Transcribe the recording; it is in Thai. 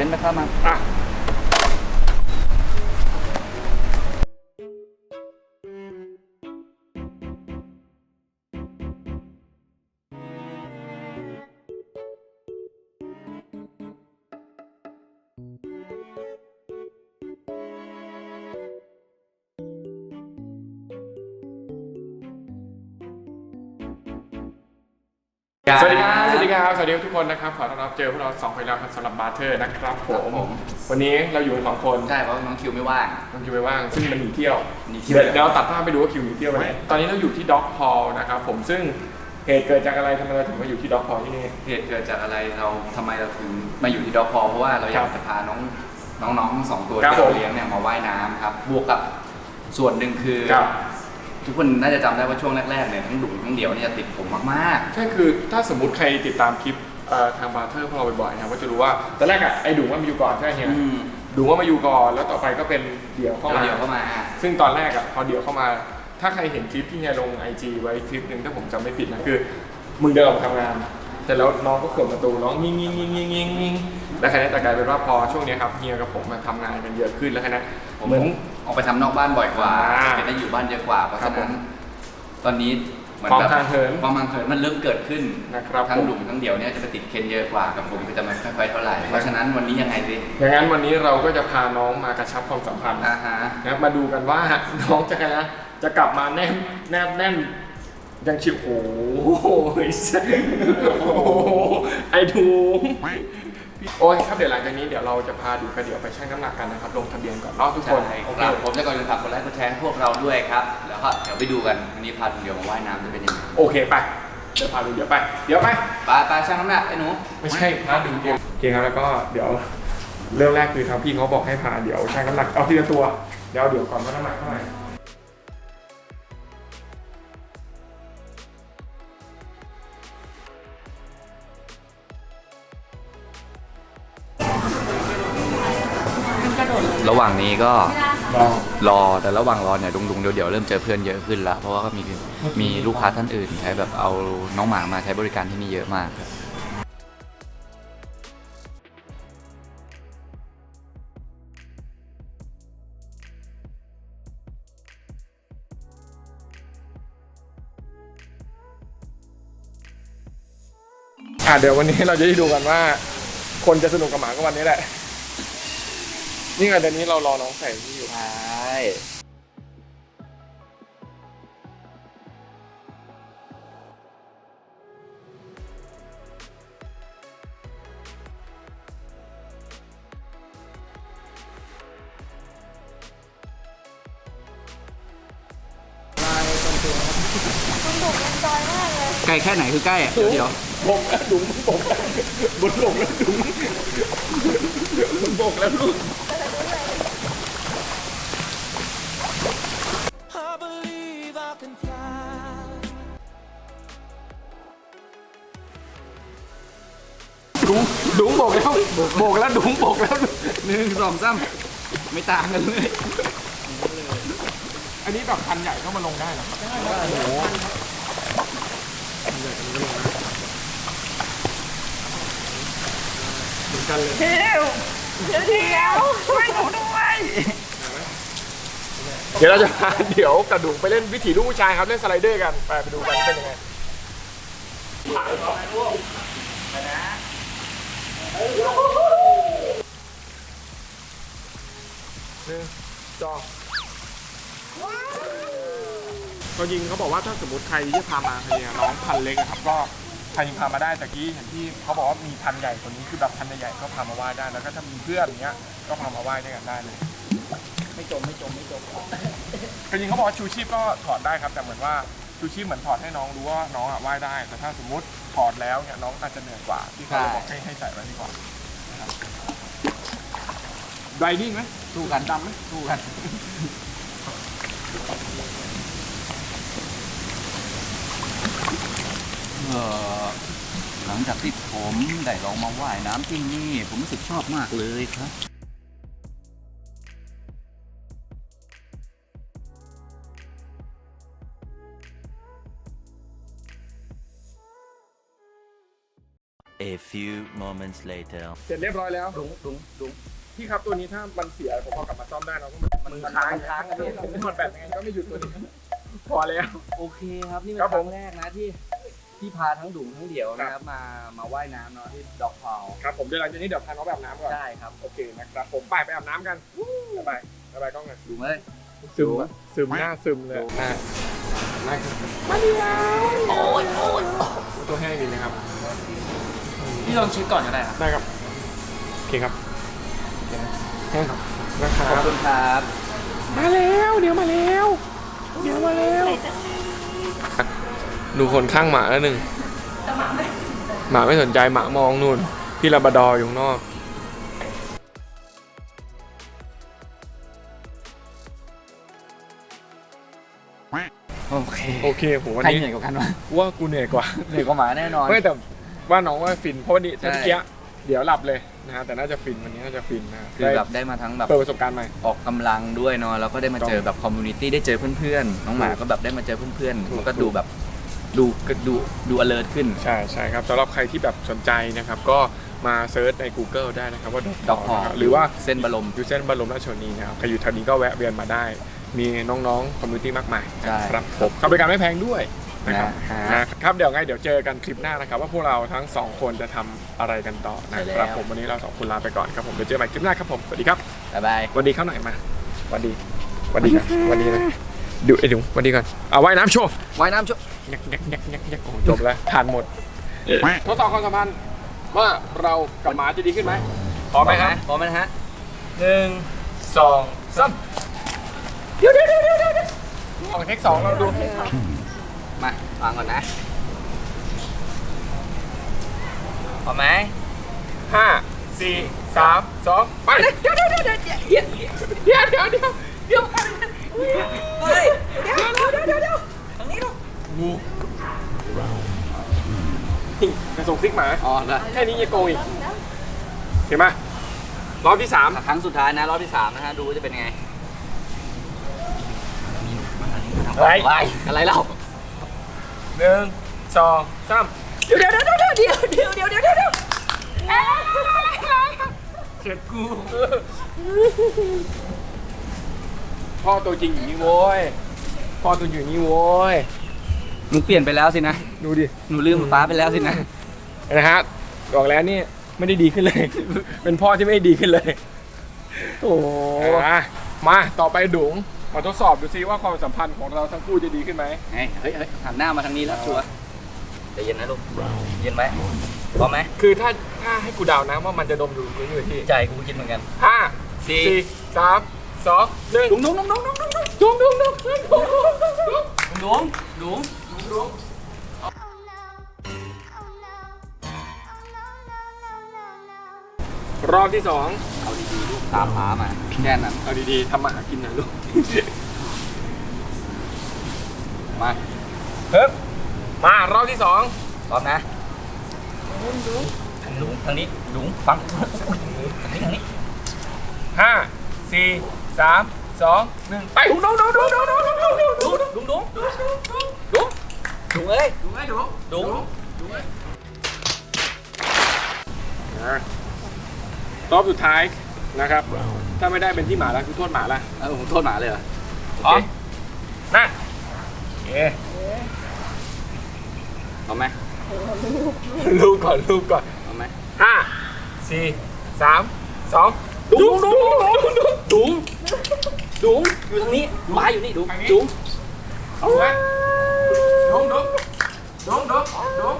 เห็นไหมครับมาอะ สวัสดีครับ สวัสดีครับ สวัสดีทุกคนนะครับ ขอต้อนรับเจอพวกเราสองคนแล้วครับสำหรับบาร์เทอร์นะครับผครับมผมวันนี้เราอยู่กันสองคนใช่เพราะน้องคิวไม่ว่าง น้องคิวไปว่าง ซึ่งมันหนีเที่ยวหนีเที่ยว เดี๋ยวเราตัดภาพไปดูว่าคิวหนีเที่ยวไปไหนตอนนี้เราอยู่ที่ด็อกพอลนะครับผม ซึ่งเหตุเกิดจากอะไรทำไมเราถึงมาอยู่ที่ด็อกพอลที่นี่ เหตุเกิดจากอะไรเราทำไมเราถึงมาอยู่ที่ดอกพอเพราะว่าเราอยากจะพาน้องน้องๆทั้งสองตัวครับที่เราผมเลี้ยงเนี่ยมาว่ายน้ำครับ บวกกับส่วนหนึ่งคือครับ ทุกคนน่าจะจำได้ว่าช่วงแรกๆเนี่ยทั้งดุทั้งเดี่ยวเนี่ยจะติดผมมากใช่คือถ้าสมมติใครติดตามคลิปเอ่อทางบาร์เทอร์พวกเราบ่อยๆนะครับก็จะรู้ว่าตอนแรกอะไอ้ดุว่ามาอยู่ก่อนใช่ไหมๆเฮียอืม ดุว่ามาอยู่ก่อนแล้วต่อไปก็เป็นเดี่ยวเข้ามา เดี่ยวเข้ามา ซึ่งตอนแรกอะพอเดี๋ยวเข้ามา ถ้าใครเห็นคลิปที่เฮียลงไอจีไว้คลิปหนึ่งถ้าผมจำไม่ผิดนะคือมึงเดินออกมาทำงานแต่แล้วน้องก็ขวดประตูน้องงิ่งงิ่งงิ่งงิ่งงิ่งงิ่งแล้วคณะแต่กลายเป็นว่าพอช่วงเนี้ยครับเฮียกับผมมาทำงานกันเยอะขึ้นแล้วคณะผมเหมือน ออกไปทำนอกบ้านบ่อยกว่าอ่าเป็นได้อยู่บ้านเยอะกว่า เพราะครัฉะบผนั้มนตอนนี้เหมือนความแบบห่างเหินความห่างเหินมันเริ่มเกิดขึ้นนะครับทั้งผมดุทั้งเดี่ยวเนี่ยจะไปติดเคนเยอะกว่ากับผมก็จะไม่ค่อยเท่าไหร่เพราะฉะนั้นวันนี้ยังไงดิอย่างนั้นวันนี้เราก็จะพาน้องมากระชับความสัมพันธ์อ่าฮะนะครับมาดูกันว่าน้องจะไงนะจะกลับมาแนบแนบแน่นยังชิวโอ้โหไอ้สัสโอ้โหไอ้ดู โอ้ยครับเดี๋ยวหลังจากนี้เดี๋ยวเราจะพาดูกระเดี่ยวไปชั่งน้ำหนักกันนะครับลงทะเบียนก่อนเนาะทุกคนใช่โอคเครับผมจะก่อนอื่นฝากกดไลค์กดแชร์ให้พวกเราด้วยครับ แล้วก็เดี๋ยวไปดูกันวันนี้พาดุเดี่ยวมาว่ายน้ำจะเป็นยังไงโอเคไปเดี๋ยวพาดูเดี๋ยวไป เดี๋ยวไปไปไปช่างน้ำหนักไอ้หนูไม่ใช่พาดูเกมโอเคครับแล้วก็เดี๋ยวเริ่มแรกคือทางพี่เขาบอกให้พาเดี๋ยวชั่งน้ำหนักเอาทีละตัวเดี๋ยวเอาเดี๋ยวก่อนว่าน้ำหนักเท่าไหร่ หว่างนี้ก็ลองรอแต่ระหว่างรอเนี่ยดุงๆเดี๋ยวเดี๋ยวเริ่มเจอเพื่อนเยอะขึ้นแล้วเพราะว่าก็มีมีลูกค้าท่านอื่นใช้แบบเอาน้องหมามาใช้บริการที่นี่เยอะมากครับอะเดี๋ยววันนี้เราจะได้ดูกันว่า คนจะสนุกกับหมาก็วันนี้แหละ นี่ไงเดี๋ยวนี้เรารอน้องใส่ที่อยู่ ใช่ใกล้แค่ไหนคือใกล้อะเดี๋ยวเดี๋ยวบกแล้วดุงบกแล้วบนบกแล้วดุงบนบกแล้วลูก งดุงบกแล้วบกแล้วดุงบกแล้วหนึ่งสองสามไม่ต่างกันเลย อันนี้แบบคันใหญ่เข้ามาลงได้เหรอได้โอ้โหเหมือนกันเลยเที่ยวเที่ยวช่วยหนูด้วยเดี๋ยวเราจะพาเดี๋ยวกระดุงไปเล่นวิถีลูกผู้ชายครับเล่นสไลเดอร์กันไปไปดูกันเป็นยังไง หนึ่งสองก็ยิงเขาบอกว่าถ้าสมมติใครที่จะพามาเนี่ยน้องพันเล็กอะครับก็ใครยิงพามาได้แต่กี้เห็นที่เขาบอกว่ามีพันใหญ่ตัวนี้คือแบบพันใหญ่ๆก็พามาไหว้ได้แล้วก็ถ้ามีเพื่อนอย่างเงี้ยก็พามาไหว้ด้วยกันได้เลย ไม่จมไม่จมไม่จมจริงๆเขาบอกว่าชูชีพก็ถอดได้ครับ แต่เหมือนว่า ชูชีพเหมือนถอดให้น้องรู้ว่าน้องอะว่ายได้ แต่ถ้าสมมติถอดแล้วเนี่ยน้องอาจจะเหนื่อยกว่าที่เขาเลยบอกให้ให้ใส่ไว้ดีกว่าไดนิ่งไหมสู้กันดำไหมสู้กัน เออหลังจากที่ผมได้ลองมาว่ายน้ำที่นี่ ผมรู้สึกชอบมากเลยครับ A few moments later. เสร็จเรียบร้อยแล้วดุงดุงดุงพี่ครับตัวนี้ถ้ามันเสียผมเอากลับมาซ่อมได้เนอะเพราะมันมันมือค้างมันค้างอะพี่ถอดแบตยังไงก็ไม่หยุดตัวนี้พอแล้ว โอเคครับนี่เป็นครับคผมรั้งแรกนะที่ที่พาทั้งดุงทั้งเดี่ยวนะครับมามาว่ายน้ำเนาะที่ดอกพาวครับผมเดี๋ยวหลังจากนี้เดี๋ยวพาน้องไปอาบน้ำก่อนได้ครับโอเคนะครับผมไปไปอาบน้ำกันบ๊ายบายบ๊ายบายกล้องกันดุงเลยซึมอะซึมหน้าซึมเลยหน้าหน้ามาดีแล้วโอ้ยโอ้ยตัวแห้งดีนะครับ พี่ลองเช็คก่อนก็ได้ครับได้ครับโอเคครับแห้งครับนะคขอบรับคุณครับมาแล้วเดี๋ยวมาแล้วเดี๋ยวมาแล้วดูคนข้างหมาแล้วหนึ่งหมาไม่สนใจหมามองนู่น พี่ลาบราดอร์อยู่ข้างนอก โอเคโอเคผมวันใครนี้เหนื่อยกว่ากันวะว่ากูเหนื่อยกว่า เหนื่อยกว่าหมาแน่นอน ไม่แต่ ว่าน้องว่าฟินเพราะวันนี้ใช่ เมื่อกี้เดี๋ยวหลับเลยนะฮะแต่น่าจะฟินวันนี้น่าจะฟินนะคือแบบได้มาทั้งแบบ เปิดประสบการณ์ใหม่ ออกกำลังด้วยเนาะแล้วก็ได้มาเจอแบบคอมมูนิตี้ได้เจอเพื่อนๆ น้องหมาก็แบบได้มาเจอเพื่อนถูกๆมันก็ดูแบบดูก็ดูดู alert ขึ้น ใช่ใช่ครับสำหรับใครที่แบบสนใจนะครับ ก็มาเซิร์ชใน Google ได้นะครับว่าดอกหอนะครับหรือว่าเส้นบรมอยู่เส้นบรมราชชนนีนะครับใครอยู่แถวนี้ก็แวะเวียนมาได้ มีน้องๆคอมมูนิตี้มากมายใช่ นะครับผมเขาบริการไม่แพงด้วย นะครับนะฮะนะครับเดี๋ยวไงเดี๋ยวเจอกันคลิปหน้านะครับ ว่าพวกเราทั้งสองคนจะทำอะไรกันต่อนะใช่แล้วครับผมวันนี้เราสองคนลาไปก่อนครับผมเดี๋ยวเจอกันใหม่คลิปหน้าครับผมสวัสดีครับบ๊ายบายสวัสดีเข้าหน่อยมาสวัสดีสวัสดีกันสวัสดีนะดูไอ้ดูสวัสดีก่อนเอาว่ายน้ำโชว์ว่ายน้ำชุบยักยักยักยักยักโอ้โหจบแล้วทานหมดทดสอบความสัมพันธ์ว่าเรากับหมาจะดีขึ้นไหมพร้อมไหมครับพร้อมไหมนะฮะหนึ่งสองสามเดี๋ยวเดี๋ยวเดี๋ยวเดี๋ยวเดี๋ยวลองเทคสองเราดู มาวางก่อนนะพอไหมห้าสี่สามสองไปเดี๋ยวเดี๋ยวเดี๋ยวเดี๋ยวเดี๋ยวเดี๋ยวเดี๋ยวเดี๋ยวเดี๋ยวเฮ้ยวเดี๋ยวทางนี้ลูกระส่งซิกหมาอ๋อแล้วแค่นี้ยังโกงอีกเห็นไหมรอบที่สามครั้งสุดท้ายนะรอบที่สามนะฮะดูจะเป็นไงอะไรอะไรเล่า หนึ่งสองสามเดี๋ยวเดี๋ยวเดี๋ยวเดี๋ยวเดี๋ยวเดี๋ยวเดี๋ยวเดี๋ยวเดี๋ยวเดี๋ยวเข็ดกู พ่อตัวจริงอยู่นี่โว้ย พ่อตัวอยู่นี่โว้ย หนูเปลี่ยนไปแล้วสินะ ดูดิ หนูลืมป้าไปแล้วสินะ นะฮะบอกแล้วนี่ไม่ได้ดีขึ้นเลย เป็นพ่อที่ไม่ได้ดีขึ้นเลย โอ้อะมาต่อไปดุง มาทดสอบดูซิว่าความสัมพันธ์ของเราทั้งคู่จะดีขึ้นไหมเฮ้ยเฮ้ยเฮ้ยหันหน้ามาทางนี้แล้วชัวร์ใจเย็นนะลูกเย็นไหมพร้อมไหมคือถ้าถ้าให้กูเดานะว่ามันจะดมอยู่พื้นอยู่ที่ใจกูคิดเหมือนกัน ห้าสี่ สี่สามสองหนึ่งดุงดุงดุงดุงดุงดุงดุงดุงดุงดุงดุงดุงดุง Oh no. Oh no. Oh no, no, no, no, no. รอบที่สองเอาดีๆลูก ตามป้ามาแค่นั้นเอาดีๆทำมาหากินนะลูก มาเฮ้ยมารอบที่สองพร้อมนะดุงดุงดุงทางนี้ดุงฟังทางนี้ทางนี้ห้าสี่สามสองหนึ่งไปดุงดุงดุงดุงดุงดุงดุงดุงดุงดุงดุงดุงดุงดุงเอ้ยดุงไอ้ดุงดุงอะรอบสุดท้าย นะครับ ถ้าไม่ได้เป็นที่หมาแล้วคือโทษหมาละเออผมโทษหมาเลยเหรอพร้อมนั่นโอเคพร้อมไหมลูกก่อนลูกก่อนพร้อมไหมห้าสี่สามสองดุงดุงดุงดุงดุงอยู่ทางนี้หมาอยู่นี่ดุงทางนี้ดุงเอาไว้ดุงดุงดุงดุงดุง